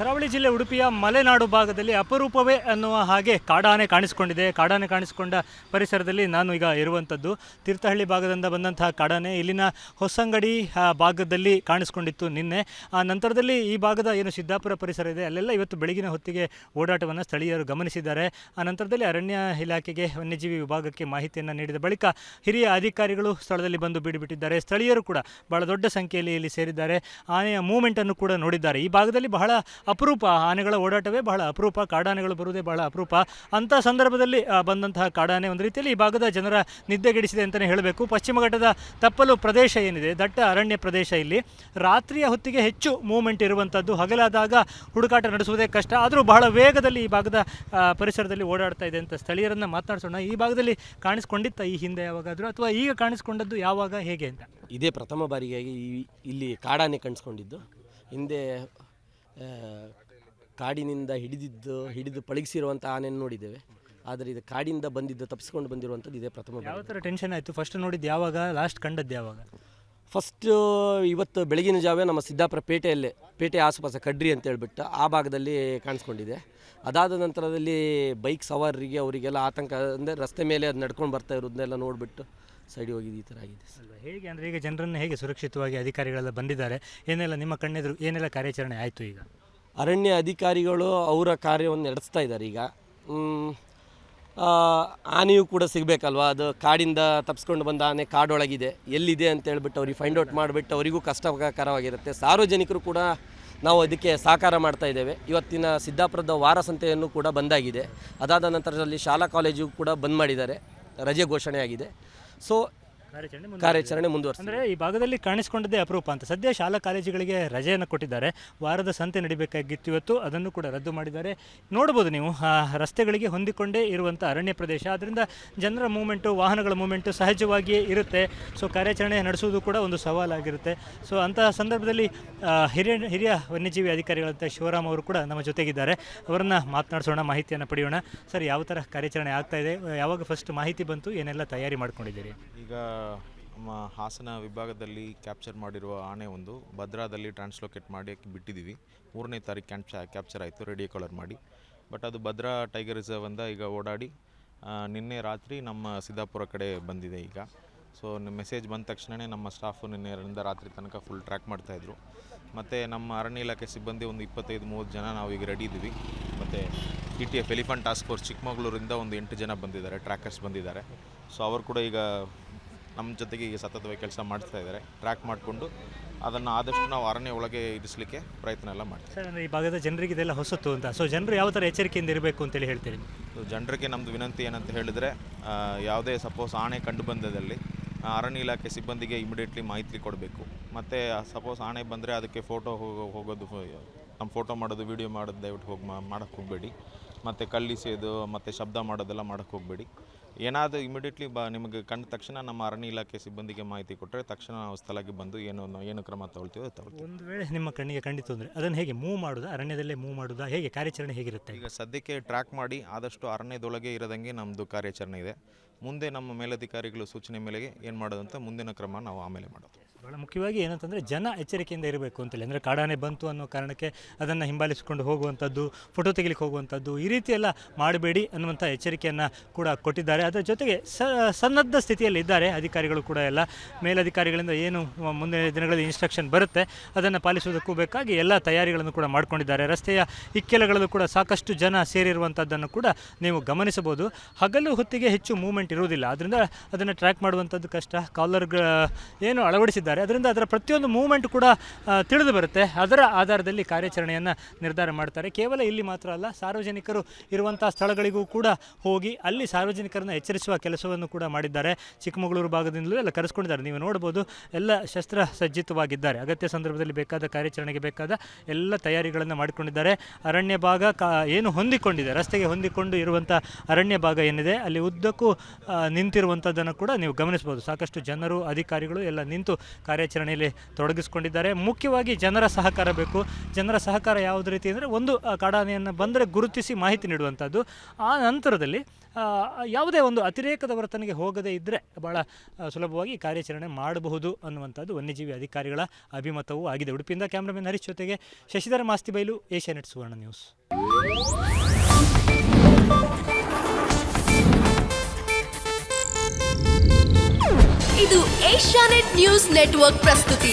ಕರಾವಳಿ ಜಿಲ್ಲೆ ಉಡುಪಿಯ ಮಲೆನಾಡು ಭಾಗದಲ್ಲಿ ಅಪರೂಪವೇ ಅನ್ನುವ ಹಾಗೆ ಕಾಡಾನೆ ಕಾಣಿಸಿಕೊಂಡಿದೆ. ಕಾಡಾನೆ ಕಾಣಿಸಿಕೊಂಡ ಪರಿಸರದಲ್ಲಿ ನಾನು ಈಗ ಇರುವಂಥದ್ದು. ತೀರ್ಥಹಳ್ಳಿ ಭಾಗದಿಂದ ಬಂದಂತಹ ಕಾಡಾನೆ ಇಲ್ಲಿನ ಹೊಸಂಗಡಿ ಭಾಗದಲ್ಲಿ ಕಾಣಿಸ್ಕೊಂಡಿತ್ತು ನಿನ್ನೆ. ಆ, ನಂತರದಲ್ಲಿ ಈ ಭಾಗದ ಏನು ಸಿದ್ದಾಪುರ ಪರಿಸರ ಇದೆ, ಅಲ್ಲೆಲ್ಲ ಇವತ್ತು ಬೆಳಗಿನ ಹೊತ್ತಿಗೆ ಓಡಾಟವನ್ನು ಸ್ಥಳೀಯರು ಗಮನಿಸಿದ್ದಾರೆ. ಆ, ನಂತರದಲ್ಲಿ ಅರಣ್ಯ ಇಲಾಖೆಗೆ ವನ್ಯಜೀವಿ ವಿಭಾಗಕ್ಕೆ ಮಾಹಿತಿಯನ್ನು ನೀಡಿದ ಬಳಿಕ ಹಿರಿಯ ಅಧಿಕಾರಿಗಳು ಸ್ಥಳದಲ್ಲಿ ಬಂದು ಬಿಡಿಬಿಟ್ಟಿದ್ದಾರೆ. ಸ್ಥಳೀಯರು ಕೂಡ ಬಹಳ ದೊಡ್ಡ ಸಂಖ್ಯೆಯಲ್ಲಿ ಇಲ್ಲಿ ಸೇರಿದ್ದಾರೆ. ಆನೆಯ ಮೂಮೆಂಟನ್ನು ಕೂಡ ನೋಡಿದ್ದಾರೆ. ಈ ಭಾಗದಲ್ಲಿ ಬಹಳ ಅಪರೂಪ ಆನೆಗಳ ಓಡಾಟವೇ ಬಹಳ ಅಪರೂಪ, ಕಾಡಾನೆಗಳು ಬರುವುದೇ ಬಹಳ ಅಪರೂಪ. ಅಂಥ ಸಂದರ್ಭದಲ್ಲಿ ಬಂದಂತಹ ಕಾಡಾನೆ ಒಂದು ರೀತಿಯಲ್ಲಿ ಈ ಭಾಗದ ಜನರ ನಿದ್ದೆಗೆಡಿಸಿದೆ ಅಂತಲೇ ಹೇಳಬೇಕು. ಪಶ್ಚಿಮ ಘಟ್ಟದ ತಪ್ಪಲು ಪ್ರದೇಶ ಏನಿದೆ? ದಟ್ಟ ಅರಣ್ಯ ಪ್ರದೇಶ ಇಲ್ಲಿ. ರಾತ್ರಿಯ ಹೊತ್ತಿಗೆ ಹೆಚ್ಚು ಮೂವ್ಮೆಂಟ್ ಇರುವಂಥದ್ದು. ಹಗಲಾದಾಗ ಹುಡುಕಾಟ ನಡೆಸುವುದೇ ಕಷ್ಟ. ಆದರೂ ಬಹಳ ವೇಗದಲ್ಲಿ ಈ ಭಾಗದ ಪರಿಸರದಲ್ಲಿ ಓಡಾಡ್ತಾ ಇದೆ ಅಂತ ಸ್ಥಳೀಯರನ್ನು ಮಾತನಾಡಿಸೋಣ ಈ ಭಾಗದಲ್ಲಿ ಕಾಣಿಸ್ಕೊಂಡಿತ್ತ ಈ ಹಿಂದೆ ಯಾವಾಗಾದರೂ? ಅಥವಾ ಈಗ ಕಾಣಿಸ್ಕೊಂಡದ್ದು ಯಾವಾಗ? ಹೇಗೆ ಅಂತ? ಇದೇ ಪ್ರಥಮ ಬಾರಿಗೆ ಇಲ್ಲಿ ಕಾಡಾನೆ ಕಾಣಿಸ್ಕೊಂಡಿದ್ದು. ಹಿಂದೆ ಕಾಡಿನಿಂದ ಹಿಡಿದಿದ್ದು, ಹಿಡಿದು ಪಳಗಿಸಿರುವಂಥ ಆನೆಯನ್ನು ನೋಡಿದ್ದೇವೆ. ಆದರೆ ಇದು ಕಾಡಿಂದ ಬಂದಿದ್ದು, ತಪ್ಪಿಸ್ಕೊಂಡು ಬಂದಿರುವಂಥದ್ದು ಇದೇ ಪ್ರಥಮ ಯಾವ ಥರ ಟೆನ್ಷನ್ ಆಯಿತು? ಫಸ್ಟ್ ನೋಡಿದ್ದು ಯಾವಾಗ? ಲಾಸ್ಟ್ ಕಂಡದ್ದು ಯಾವಾಗ? ಫಸ್ಟು ಇವತ್ತು ಬೆಳಗಿನ ಜಾವ ನಮ್ಮ ಸಿದ್ದಾಪುರ ಪೇಟೆಯಲ್ಲೇ ಪೇಟೆ ಆಸುಪಾಸ ಕಡ್ರಿ ಅಂತ ಹೇಳ್ಬಿಟ್ಟು ಆ ಭಾಗದಲ್ಲಿ ಕಾಣಿಸ್ಕೊಂಡಿದೆ. ಅದಾದ ನಂತರದಲ್ಲಿ ಬೈಕ್ ಸವಾರರಿಗೆ ಅವರಿಗೆಲ್ಲ ಆತಂಕ ಅಂದರೆ ರಸ್ತೆ ಮೇಲೆ ಅದು ನಡ್ಕೊಂಡು ಬರ್ತಾ ಇರೋದನ್ನೆಲ್ಲ ನೋಡಿಬಿಟ್ಟು ಸೈಡ್ ಹೋಗಿದ್ದು ಈ ಥರ ಆಗಿದೆ ಅಲ್ವಾ? ಹೇಗೆ ಅಂದರೆ ಈಗ ಜನರನ್ನು ಹೇಗೆ ಸುರಕ್ಷಿತವಾಗಿ ಅಧಿಕಾರಿಗಳೆಲ್ಲ ಬಂದಿದ್ದಾರೆ ಏನೆಲ್ಲ ನಿಮ್ಮ ಕಣ್ಣೆದುರು ಏನೆಲ್ಲ ಕಾರ್ಯಾಚರಣೆ ಆಯಿತು ಈಗ? ಅರಣ್ಯ ಅಧಿಕಾರಿಗಳು ಅವರ ಕಾರ್ಯವನ್ನು ನಡೆಸ್ತಾ ಇದ್ದಾರೆ ಈಗ. ಆನೆಯೂ ಕೂಡ ಸಿಗಬೇಕಲ್ವ? ಅದು ಕಾಡಿಂದ ತಪ್ಪಿಸ್ಕೊಂಡು ಬಂದ ಆನೆ ಕಾಡೊಳಗಿದೆ. ಎಲ್ಲಿದೆ ಅಂತ ಹೇಳ್ಬಿಟ್ಟು ಅವ್ರಿಗೆ ಫೈಂಡ್ ಔಟ್ ಮಾಡಿಬಿಟ್ಟು ಅವರಿಗೂ ಕಷ್ಟಕರವಾಗಿರುತ್ತೆ. ಸಾರ್ವಜನಿಕರು ಕೂಡ ನಾವು ಅದಕ್ಕೆ ಸಹಕಾರ ಮಾಡ್ತಾ ಇದ್ದೇವೆ. ಇವತ್ತಿನ ಸಿದ್ದಾಪುರದ ವಾರಸಂತೆಯನ್ನು ಕೂಡ ಬಂದಾಗಿದೆ. ಅದಾದ ನಂತರದಲ್ಲಿ ಶಾಲಾ ಕಾಲೇಜು ಕೂಡ ಬಂದ್ ಮಾಡಿದ್ದಾರೆ. ರಜೆ ಘೋಷಣೆ ಆಗಿದೆ ಸೊ ಕಾರ್ಯಾಚರಣೆ ಮುಂದುವರೆಸಿದೆ ಅಂದ್ರೆ ಈ ಭಾಗದಲ್ಲಿ ಕಾಣಿಸಿಕೊಂಡಿದ್ದೆ ಅಪರೂಪ ಅಂತ. ಸದ್ಯ ಶಾಲಾ ಕಾಲೇಜುಗಳಿಗೆ ರಜೆಯನ್ನು ಕೊಟ್ಟಿದ್ದಾರೆ. ವಾರದ ಸಂತೆ ನಡಿಬೇಕಾಗಿತ್ತು ಇವತ್ತು ಅದನ್ನು ಕೂಡ ರದ್ದು ಮಾಡಿದ್ದಾರೆ. ನೋಡ್ಬೋದು ನೀವು ಆ ರಸ್ತೆಗಳಿಗೆ ಹೊಂದಿಕೊಂಡೇ ಇರುವಂಥ ಅರಣ್ಯ ಪ್ರದೇಶ. ಅದರಿಂದ ಜನರ ಮೂಮೆಂಟು ವಾಹನಗಳ ಮೂಮೆಂಟು ಸಹಜವಾಗಿಯೇ ಇರುತ್ತೆ. ಸೊ ಕಾರ್ಯಾಚರಣೆ ನಡೆಸುವುದು ಕೂಡ ಒಂದು ಸವಾಲಾಗಿರುತ್ತೆ. ಸೊ ಅಂತಹ ಸಂದರ್ಭದಲ್ಲಿ ಆ, ಹಿರಿಯ ಹಿರಿಯ ವನ್ಯಜೀವಿ ಅಧಿಕಾರಿಗಳಂತ ಶಿವರಾಮ್ ಅವರು ಕೂಡ ನಮ್ಮ ಜೊತೆಗಿದ್ದಾರೆ. ಅವರನ್ನು ಮಾತನಾಡಿಸೋಣ ಮಾಹಿತಿಯನ್ನು ಪಡೆಯೋಣ. ಸರ್ ಯಾವ ಥರ ಕಾರ್ಯಾಚರಣೆ ಆಗ್ತಾ ಇದೆ? ಯಾವಾಗ ಫಸ್ಟ್ ಮಾಹಿತಿ ಬಂತು? ಏನೆಲ್ಲ ತಯಾರಿ ಮಾಡ್ಕೊಂಡಿದ್ದೀರಿ? ಈಗ ಹಾಸನ ವಿಭಾಗದಲ್ಲಿ ಕ್ಯಾಪ್ಚರ್ ಮಾಡಿರುವ ಆನೆ ಒಂದು. ಭದ್ರಾದಲ್ಲಿ ಟ್ರಾನ್ಸ್ಲೋಕೇಟ್ ಮಾಡಿ ಬಿಟ್ಟಿದ್ದೀವಿ ಮೂರನೇ ತಾರೀಕು ಕ್ಯಾಪ್ಚ ಕ್ಯಾಪ್ಚರ್ ಆಯಿತು ರೆಡಿ ಕಾಲರ್ ಮಾಡಿ. ಬಟ್ ಅದು ಭದ್ರಾ ಟೈಗರ್ ರಿಸರ್ವ್ ಅಂತ ಈಗ ಓಡಾಡಿ ನಿನ್ನೆ ರಾತ್ರಿ ನಮ್ಮ ಸಿದ್ದಾಪುರ ಕಡೆ ಬಂದಿದೆ ಈಗ. ಸೊ ಮೆಸೇಜ್ ಬಂದ ತಕ್ಷಣವೇ ನಮ್ಮ ಸ್ಟಾಫು ನಿನ್ನೆರಿಂದ ರಾತ್ರಿ ತನಕ ಫುಲ್ ಟ್ರ್ಯಾಕ್ ಮಾಡ್ತಾಯಿದ್ರು ಮತ್ತು ನಮ್ಮ ಅರಣ್ಯ ಇಲಾಖೆ ಸಿಬ್ಬಂದಿ ಒಂದು ಇಪ್ಪತ್ತೈದು, ಮೂವತ್ತು ಜನ ನಾವು ಈಗ ರೆಡಿ ಇದ್ದೀವಿ ಮತ್ತು T T F elephant task force ಚಿಕ್ಕಮಗಳೂರಿಂದ ಒಂದು ಎಂಟು ಜನ ಬಂದಿದ್ದಾರೆ ಟ್ರ್ಯಾಕರ್ಸ್ ಬಂದಿದ್ದಾರೆ. ಸೊ ಅವರು ಕೂಡ ಈಗ ನಮ್ಮ ಜೊತೆಗೆ ಈಗ ಸತತವಾಗಿ ಕೆಲಸ ಮಾಡ್ತಾ ಇದ್ದಾರೆ. ಟ್ರ್ಯಾಕ್ ಮಾಡಿಕೊಂಡು ಅದನ್ನು ಆದಷ್ಟು ನಾವು ಅರಣ್ಯ ಒಳಗೆ ಇರಿಸಲಿಕ್ಕೆ ಪ್ರಯತ್ನ ಎಲ್ಲ ಮಾಡ್ತೀವಿ. ಸರ್ ಅಂದರೆ ಈ ಭಾಗದ ಜನರಿಗೆ ಇದೆಲ್ಲ ಹೊಸತು ಅಂತ. ಸೊ ಜನರು ಯಾವ ಥರ ಎಚ್ಚರಿಕೆಯಿಂದ ಇರಬೇಕು ಅಂತೇಳಿ ಹೇಳ್ತೀರಿ? ಸೊ ಜನರಿಗೆ ನಮ್ಮದು ವಿನಂತಿ ಏನಂತ ಹೇಳಿದರೆ ಯಾವುದೇ ಸಪೋಸ್ ಆಣೆ ಕಂಡು ಬಂದದಲ್ಲಿ ಅರಣ್ಯ ಇಲಾಖೆ ಸಿಬ್ಬಂದಿಗೆ ಇಮಿಡಿಯೇಟ್ಲಿ ಮಾಹಿತಿ ಕೊಡಬೇಕು. ಮತ್ತು ಸಪೋಸ್ ಆಣೆ ಬಂದರೆ ಅದಕ್ಕೆ ಫೋಟೋ ಹೋಗೋ ಹೋಗೋದು ನಮ್ಮ ಫೋಟೋ ಮಾಡೋದು ವೀಡಿಯೋ ಮಾಡೋದು ದಯವಿಟ್ಟು ಹೋಗಿ ಮಾಡೋಕ್ಕೆ ಹೋಗಬೇಡಿ. ಮತ್ತು ಕಳ್ಳಿಸೋದು ಮತ್ತು ಶಬ್ದ ಮಾಡೋದೆಲ್ಲ ಮಾಡೋಕ್ಕೆ ಹೋಗಬೇಡಿ. ಏನಾದರೂ ಇಮಿಡಿಯೇಟ್ಲಿ ಬ ನಿಮಗೆ ಕಂಡ ತಕ್ಷಣ ನಮ್ಮ ಅರಣ್ಯ ಇಲಾಖೆ ಸಿಬ್ಬಂದಿಗೆ ಮಾಹಿತಿ ಕೊಟ್ಟರೆ ತಕ್ಷಣ ನಾವು ಸ್ಥಳಕ್ಕೆ ಬಂದು ಏನು ಏನು ಕ್ರಮ ತಗೊಳ್ತೀವೋ ಅದು ತಗೊಳ್ತೀವಿ. ಒಂದು ವೇಳೆ ನಿಮ್ಮ ಕಣ್ಣಿಗೆ ಖಂಡಿತು ಅಂದರೆ ಅದನ್ನು ಹೇಗೆ ಮೂವ್ ಮಾಡೋದು ಅರಣ್ಯದಲ್ಲೇ ಮೂವ್ ಮಾಡೋದಾ ಹೇಗೆ ಕಾರ್ಯಾಚರಣೆ ಹೇಗಿರುತ್ತೆ? ಈಗ ಸದ್ಯಕ್ಕೆ ಟ್ರ್ಯಾಕ್ ಮಾಡಿ ಆದಷ್ಟು ಅರಣ್ಯದೊಳಗೆ ಇರದಂಗೆ ನಮ್ಮದು ಕಾರ್ಯಾಚರಣೆ ಇದೆ. ಮುಂದೆ ನಮ್ಮ ಮೇಲಧಿಕಾರಿಗಳು ಸೂಚನೆ ಮೇಲೆಗೆ ಏನು ಮಾಡೋದಂತ ಮುಂದಿನ ಕ್ರಮ ನಾವು ಆಮೇಲೆ ಮಾಡೋದು. ಭಾಳ ಮುಖ್ಯವಾಗಿ ಏನಂತಂದರೆ ಜನ ಎಚ್ಚರಿಕೆಯಿಂದ ಇರಬೇಕು ಅಂತೇಳಿ. ಅಂದರೆ ಕಾಡಾನೆ ಬಂತು ಅನ್ನೋ ಕಾರಣಕ್ಕೆ ಅದನ್ನು ಹಿಂಬಾಲಿಸಿಕೊಂಡು ಹೋಗುವಂಥದ್ದು ಫೋಟೋ ತೆಗಿಲಿಕ್ಕೆ ಹೋಗುವಂಥದ್ದು ಈ ರೀತಿ ಎಲ್ಲ ಮಾಡಬೇಡಿ ಅನ್ನುವಂಥ ಎಚ್ಚರಿಕೆಯನ್ನು ಕೂಡ ಕೊಟ್ಟಿದ್ದಾರೆ. ಅದರ ಜೊತೆಗೆ ಸನ್ನದ್ಧ ಸ್ಥಿತಿಯಲ್ಲಿ ಇದ್ದಾರೆ ಅಧಿಕಾರಿಗಳು ಕೂಡ ಎಲ್ಲ. ಮೇಲಧಿಕಾರಿಗಳಿಂದ ಏನು ಮುಂದಿನ ದಿನಗಳಲ್ಲಿ ಇನ್ಸ್ಟ್ರಕ್ಷನ್ ಬರುತ್ತೆ, ಅದನ್ನು ಪಾಲಿಸುವುದಕ್ಕೂ ಬೇಕಾಗಿ ಎಲ್ಲ ತಯಾರಿಗಳನ್ನು ಕೂಡ ಮಾಡ್ಕೊಂಡಿದ್ದಾರೆ. ರಸ್ತೆಯ ಇಕ್ಕೆಲಗಳಲ್ಲೂ ಕೂಡ ಸಾಕಷ್ಟು ಜನ ಸೇರಿರುವಂಥದ್ದನ್ನು ಕೂಡ ನೀವು ಗಮನಿಸಬಹುದು. ಹಗಲು ಹೊತ್ತಿಗೆ ಹೆಚ್ಚು ಮೂವ್ಮೆಂಟ್ ಇರುವುದಿಲ್ಲ. ಅದರಿಂದ ಅದನ್ನು ಟ್ರ್ಯಾಕ್ ಮಾಡುವಂಥದ್ದು ಕಷ್ಟ. ಕಾಲರ್ ಏನು ಅಳವಡಿಸಿದ್ದಾರೆ. ಅದರಿಂದ ಅದರ ಪ್ರತಿಯೊಂದು ಮೂವ್ಮೆಂಟ್ ಕೂಡ ತಿಳಿದು ಬರುತ್ತೆ. ಅದರ ಆಧಾರದಲ್ಲಿ ಕಾರ್ಯಾಚರಣೆಯನ್ನು ನಿರ್ಧಾರ ಮಾಡ್ತಾರೆ. ಕೇವಲ ಇಲ್ಲಿ ಮಾತ್ರ ಅಲ್ಲ, ಸಾರ್ವಜನಿಕರು ಇರುವಂಥ ಸ್ಥಳಗಳಿಗೂ ಕೂಡ ಹೋಗಿ ಅಲ್ಲಿ ಸಾರ್ವಜನಿಕರನ್ನು ಎಚ್ಚರಿಸುವ ಕೆಲಸವನ್ನು ಕೂಡ ಮಾಡಿದ್ದಾರೆ. ಚಿಕ್ಕಮಗಳೂರು ಭಾಗದಿಂದಲೂ ಎಲ್ಲ ಕರೆಸ್ಕೊಂಡಿದ್ದಾರೆ. ನೀವು ನೋಡ್ಬೋದು ಎಲ್ಲ ಶಸ್ತ್ರ ಸಜ್ಜಿತವಾಗಿದ್ದಾರೆ ಅಗತ್ಯ ಸಂದರ್ಭದಲ್ಲಿ ಬೇಕಾದ ಕಾರ್ಯಾಚರಣೆಗೆ ಬೇಕಾದ ಎಲ್ಲ ತಯಾರಿಗಳನ್ನು ಮಾಡಿಕೊಂಡಿದ್ದಾರೆ. ಅರಣ್ಯ ಭಾಗ ಏನು ಹೊಂದಿಕೊಂಡಿದೆ? ರಸ್ತೆಗೆ ಹೊಂದಿಕೊಂಡು ಇರುವಂಥ ಅರಣ್ಯ ಭಾಗ ಏನಿದೆ? ಅಲ್ಲಿ ಉದ್ದಕ್ಕೂ ನಿಂತಿರುವಂಥದ್ದನ್ನು ಕೂಡ ನೀವು ಗಮನಿಸ್ಬೋದು. ಸಾಕಷ್ಟು ಜನರು, ಅಧಿಕಾರಿಗಳು ಎಲ್ಲ ನಿಂತು ಕಾರ್ಯಾಚರಣೆಯಲ್ಲಿ ತೊಡಗಿಸ್ಕೊಂಡಿದ್ದಾರೆ. ಮುಖ್ಯವಾಗಿ ಜನರ ಸಹಕಾರ ಬೇಕು. ಜನರ ಸಹಕಾರ ಯಾವುದೇ ರೀತಿ ಅಂದರೆ ಒಂದು ಕಾಡಾನೆಯನ್ನು ಬಂದರೆ ಗುರುತಿಸಿ ಮಾಹಿತಿ ನೀಡುವಂಥದ್ದು ಆ ನಂತರದಲ್ಲಿ ಯಾವುದೇ ಒಂದು ಅತಿರೇಕದ ವರ್ತನೆಗೆ ಹೋಗದೇ ಇದ್ದರೆ ಭಾಳ ಸುಲಭವಾಗಿ ಕಾರ್ಯಾಚರಣೆ ಮಾಡಬಹುದು ಅನ್ನುವಂಥದ್ದು ವನ್ಯಜೀವಿ ಅಧಿಕಾರಿಗಳ ಅಭಿಮತವೂ ಆಗಿದೆ. ಉಡುಪಿಯಿಂದ ಕ್ಯಾಮ್ರಾಮನ್ ಹರೀಶ್ ಜೊತೆಗೆ ಶಶಿಧರ ಮಾಸ್ತಿ ಬೈಲು ಏಷ್ಯಾನೆಟ್ ಸುವರ್ಣ ನ್ಯೂಸ್. ಇದು ಏಷ್ಯಾನೆಟ್ ನ್ಯೂಸ್ ನೆಟ್ವರ್ಕ್ ಪ್ರಸ್ತುತಿ.